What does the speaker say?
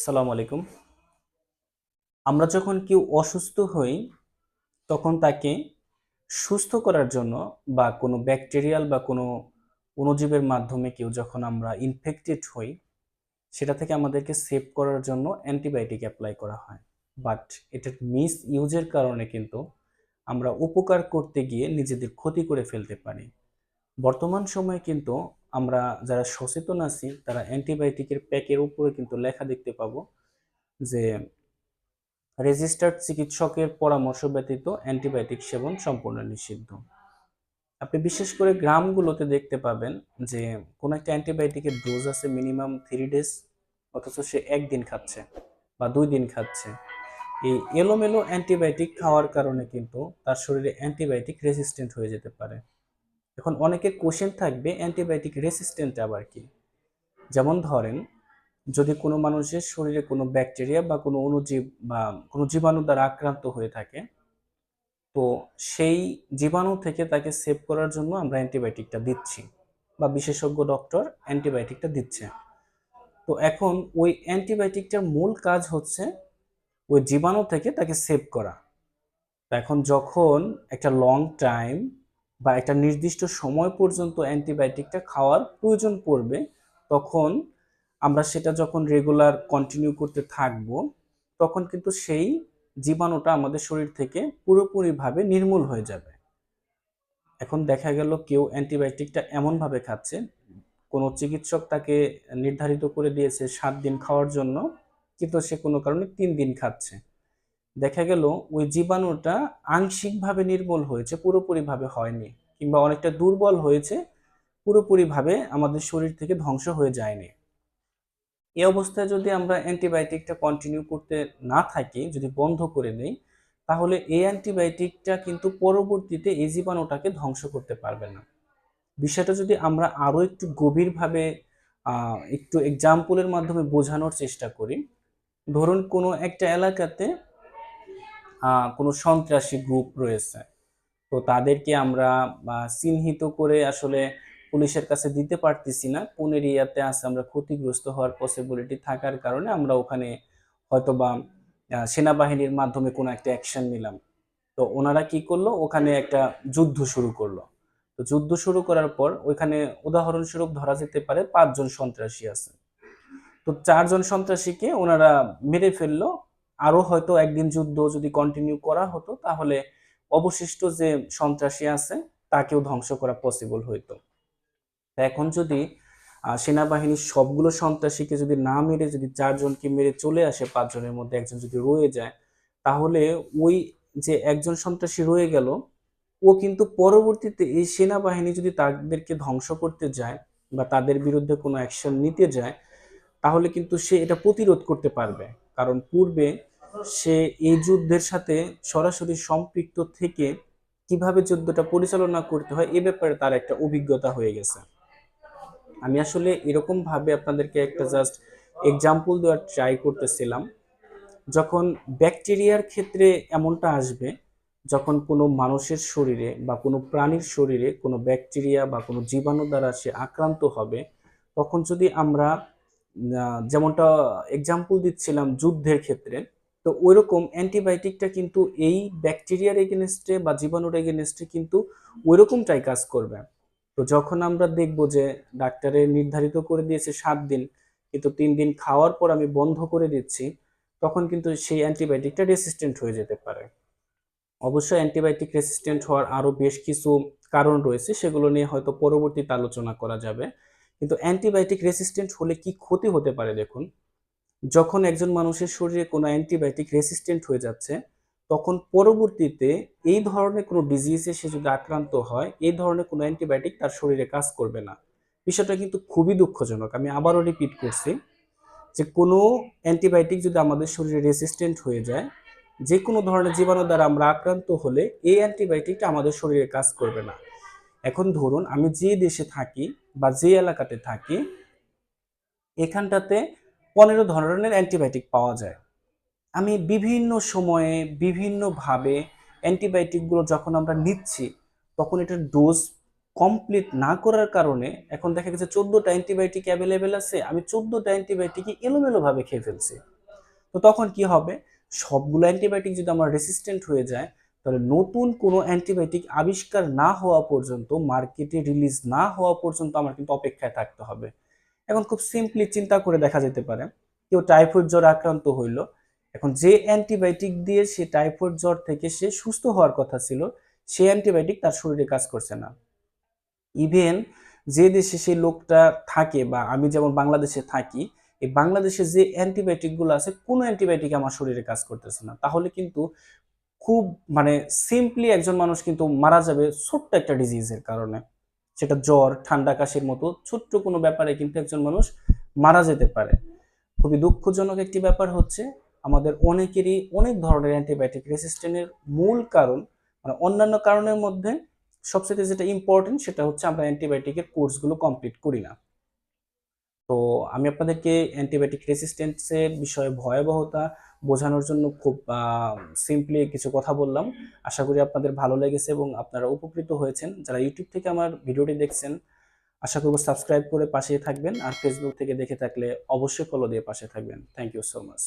আসসালামু আলাইকুম। আমরা যখন কেউ অসুস্থ হই, তখন তাকে সুস্থ করার জন্য বা কোনো ব্যাকটেরিয়াল বা কোনো অণুজীবের মাধ্যমে কেউ যখন আমরা ইনফেক্টেড হই, সেটা থেকে আমাদেরকে সেভ করার জন্য অ্যান্টিবায়োটিক অ্যাপ্লাই করা হয়। বাট এটার মিস ইউজের কারণে কিন্তু আমরা উপকার করতে গিয়ে নিজেদের ক্ষতি করে ফেলতে পারি। বর্তমান সময়ে কিন্তু আমরা যারা সচেতন আছি, তারা অ্যান্টিবায়োটিকের প্যাকের উপরে কিন্তু লেখা দেখতে পাবো যে রেজিস্টার্ড চিকিৎসকের পরামর্শ ব্যতীত অ্যান্টিবায়োটিক সেবন সম্পূর্ণ নিষিদ্ধ। আপনি বিশেষ করে গ্রামগুলোতে দেখতে পাবেন যে কোনো একটা অ্যান্টিবায়োটিকের ডোজ আছে মিনিমাম থ্রি ডেজ অথচ সে একদিন খাচ্ছে বা দুই দিন খাচ্ছে। এই এলোমেলো অ্যান্টিবায়োটিক খাওয়ার কারণে কিন্তু তার শরীরে অ্যান্টিবায়োটিক রেজিস্ট্যান্ট হয়ে যেতে পারে। এখন অনেকের কোশ্চেন থাকবে অ্যান্টিবায়োটিক রেসিস্ট্যান্ট আবার কি? যেমন ধরেন, যদি কোনো মানুষের শরীরে কোনো ব্যাকটেরিয়া বা কোনো অণুজীব বা কোনো জীবাণু দ্বারা আক্রান্ত হয়ে থাকে, তো সেই জীবাণু থেকে তাকে সেভ করার জন্য আমরা অ্যান্টিবায়োটিকটা দিচ্ছি বা বিশেষজ্ঞ ডক্টর অ্যান্টিবায়োটিকটা দিচ্ছে। তো এখন ওই অ্যান্টিবায়োটিকটার মূল কাজ হচ্ছে ওই জীবাণু থেকে তাকে সেভ করা। এখন যখন একটা লং টাইম বা একটা নির্দিষ্ট সময় পর্যন্ত অ্যান্টিবায়োটিকটা খাওয়ার প্রয়োজন পড়বে, তখন আমরা সেটা যখন রেগুলার কন্টিনিউ করতে থাকব, তখন কিন্তু সেই জীবাণুটা আমাদের শরীর থেকে পুরোপুরিভাবে নির্মূল হয়ে যাবে। এখন দেখা গেল কেউ অ্যান্টিবায়োটিকটা এমনভাবে খাচ্ছে, কোনো চিকিৎসক তাকে নির্ধারিত করে দিয়েছে সাত দিন খাওয়ার জন্য, কিন্তু সে কোনো কারণে তিন দিন খাচ্ছে। দেখা গেল ওই জীবাণুটা আংশিকভাবে নির্মূল হয়েছে, পুরোপুরিভাবে হয়নি কিংবা অনেকটা দুর্বল হয়েছে, পুরোপুরিভাবে আমাদের শরীর থেকে ধ্বংস হয়ে যায়নি। এই অবস্থায় যদি আমরা অ্যান্টিবায়োটিকটা কন্টিনিউ করতে না থাকি, যদি বন্ধ করে নেই, তাহলে এই অ্যান্টিবায়োটিকটা কিন্তু পরবর্তীতে এই জীবাণুটাকে ধ্বংস করতে পারবে না। বিষয়টা যদি আমরা আরও একটু গভীরভাবে একটু এক্সাম্পলের মাধ্যমে বোঝানোর চেষ্টা করি, ধরুন কোনো একটা এলাকাতে কোনো সন্ত্রাসী গ্রুপ রয়েছে। তো তাদেরকে আমরা চিহ্নিত করে আসলে পুলিশের কাছে দিতে পারতেছি না। কোন এরিয়াতে আছে আমরা ক্ষতিগ্রস্ত হওয়ার পসিবিলিটি থাকার কারণে আমরা ওখানে হয়তোবা আহ, সেনাবাহিনীর মাধ্যমে কোনো একটা অ্যাকশন নিলাম। তো ওনারা কি করল? ওখানে একটা যুদ্ধ শুরু করল। তো যুদ্ধ শুরু করার পর ওইখানে উদাহরণস্বরূপ ধরা যেতে পারে পাঁচজন সন্ত্রাসী আছে। তো চারজন সন্ত্রাসীকে ওনারা মেরে ফেলল। আরও হয়তো একদিন যুদ্ধ যদি কন্টিনিউ করা হতো, তাহলে অবশিষ্ট যে সন্ত্রাসী আছে, তাকেও ধ্বংস করা পসিবল হইতো। এখন যদি সেনাবাহিনীর সবগুলো সন্ত্রাসীকে যদি না মেরে, যদি চারজনকে মেরে চলে আসে, পাঁচজনের মধ্যে একজন যদি রয়ে যায়, তাহলে ওই যে একজন সন্ত্রাসী রয়ে গেল, ও কিন্তু পরবর্তীতে এই সেনাবাহিনী যদি তাদেরকে ধ্বংস করতে যায় বা তাদের বিরুদ্ধে কোনো অ্যাকশন নিতে যায়, তাহলে কিন্তু সে এটা প্রতিরোধ করতে পারবে। কারণ পূর্বে সে এই যুদ্ধের সাথে সরাসরি সম্পৃক্ত থেকে কীভাবে যুদ্ধটা পরিচালনা করতে হয়, এ ব্যাপারে তার একটা অভিজ্ঞতা হয়ে গেছে। আমি আসলে এরকম ভাবে আপনাদেরকে একটা জাস্ট এক্সাম্পল দেওয়ার ট্রাই করতেছিলাম। যখন ব্যাকটেরিয়ার ক্ষেত্রে এমনটা আসবে, যখন কোনো মানুষের শরীরে বা কোনো প্রাণীর শরীরে কোনো ব্যাকটেরিয়া বা কোনো জীবাণু দ্বারা সে আক্রান্ত হবে, তখন যদি আমরা যেমনটা এক্সাম্পল দিচ্ছিলাম যুদ্ধের ক্ষেত্রে তো ওইরকম অ্যান্টিবায়োটিকটা কিন্তু এই ব্যাকটেরিয়ার এগেনস্টে বা জীবাণুর এগেনস্টে কিন্তু ওইরকমটাই কাজ করবে। তো যখন আমরা দেখব যে ডাক্তারের নির্ধারিত করে দিয়েছে সাত দিন, কিন্তু তিন দিন খাওয়ার পর আমি বন্ধ করে দিচ্ছি, তখন কিন্তু সেই অ্যান্টিবায়োটিকটা রেসিস্ট্যান্ট হয়ে যেতে পারে। অবশ্যই অ্যান্টিবায়োটিক রেসিস্ট্যান্ট হওয়ার আরও বেশ কিছু কারণ রয়েছে, সেগুলো নিয়ে হয়তো পরবর্তীতে আলোচনা করা যাবে। কিন্তু অ্যান্টিবায়োটিক রেসিস্ট্যান্ট হলে কি ক্ষতি হতে পারে দেখুন। যখন একজন মানুষের শরীরে কোনো অ্যান্টিবায়োটিক রেসিস্ট্যান্ট হয়ে যাচ্ছে, তখন পরবর্তীতে এই ধরনের কোনো ডিজিজে সে যদি আক্রান্ত হয়, এই ধরনের কোনো অ্যান্টিবায়োটিক তার শরীরে কাজ করবে না। বিষয়টা কিন্তু খুবই দুঃখজনক। আমি আবারও রিপিট করছি যে কোনো অ্যান্টিবায়োটিক যদি আমাদের শরীরে রেসিস্ট্যান্ট হয়ে যায়, যে কোনো ধরনের জীবাণু দ্বারা আমরা আক্রান্ত হলে এই অ্যান্টিবায়োটিকটা আমাদের শরীরে কাজ করবে না। এখন ধরুন, আমি যে দেশে থাকি বা যে এলাকাতে থাকি, এখানটাতে পনেরো ধরনের অ্যান্টিবায়োটিক পাওয়া যায়। আমি বিভিন্ন সময়ে বিভিন্নভাবে অ্যান্টিবায়োটিকগুলো যখন আমরা নিচ্ছি, তখন এটার ডোজ কমপ্লিট না করার কারণে এখন দেখা গেছে চোদ্দোটা অ্যান্টিবায়োটিক অ্যাভেলেবেল আছে, আমি চোদ্দোটা অ্যান্টিবায়োটিকই এলোমেলোভাবে খেয়ে ফেলছি। তো তখন কি হবে? সবগুলো অ্যান্টিবায়োটিক যদি আমার রেসিস্ট্যান্ট হয়ে যায়, তাহলে নতুন কোনো অ্যান্টিবায়োটিক আবিষ্কার না হওয়া পর্যন্ত, মার্কেটে রিলিজ না হওয়া পর্যন্ত আমার কিন্তু অপেক্ষায় থাকতে হবে। এখন খুব সিম্পলি চিন্তা করে দেখা যেতে পারে, কেউ টাইফয়েড জ্বর আক্রান্ত হইল, এখন যে অ্যান্টিবায়োটিক দিয়ে সে টাইফয়েড জ্বর থেকে সে সুস্থ হওয়ার কথা ছিল, সেই অ্যান্টিবায়োটিক তার শরীরে কাজ করছে না। ইভেন যে দেশে সেই লোকটা থাকে বা আমি যেমন বাংলাদেশে থাকি, এই বাংলাদেশে যে অ্যান্টিবায়োটিকগুলো আছে, কোনো অ্যান্টিবায়োটিক আমার শরীরে কাজ করতেছে না। তাহলে কিন্তু খুব মানে সিম্পলি একজন মানুষ কিন্তু মারা যাবে ছোট্ট একটা ডিজিজের কারণে। সেটা জ্বর, ঠান্ডা কাশির মতো ছোট্ট কোনো ব্যাপারে কিন্তু একজন মানুষ মারা যেতে পারে। খুবই দুঃখজনক একটি ব্যাপার হচ্ছে, আমাদের অনেকেরই অনেক ধরনের অ্যান্টিবায়োটিক রেসিস্ট্যান্টের মূল কারণ মানে অন্যান্য কারণের মধ্যে সবচেয়ে যেটা ইম্পর্টেন্ট সেটা হচ্ছে আমরা অ্যান্টিবায়োটিকের কোর্সগুলো কমপ্লিট করি না। তো আমি আপনাদেরকে অ্যান্টিবায়োটিক রেসিস্ট্যান্সের বিষয়ে ভয়াবহতা বোঝানোর জন্য খুব সিম্পলি কিছু কথা বললাম। আশা করি আপনাদের ভালো লেগেছে এবং আপনারা উপকৃত হয়েছেন। যারা ইউটিউব থেকে আমার ভিডিওটি দেখছেন, আশা করব সাবস্ক্রাইব করে পাশে থাকবেন। আর ফেসবুক থেকে দেখে থাকলে অবশ্যই ফলো দিয়ে পাশে থাকবেন। Thank you so much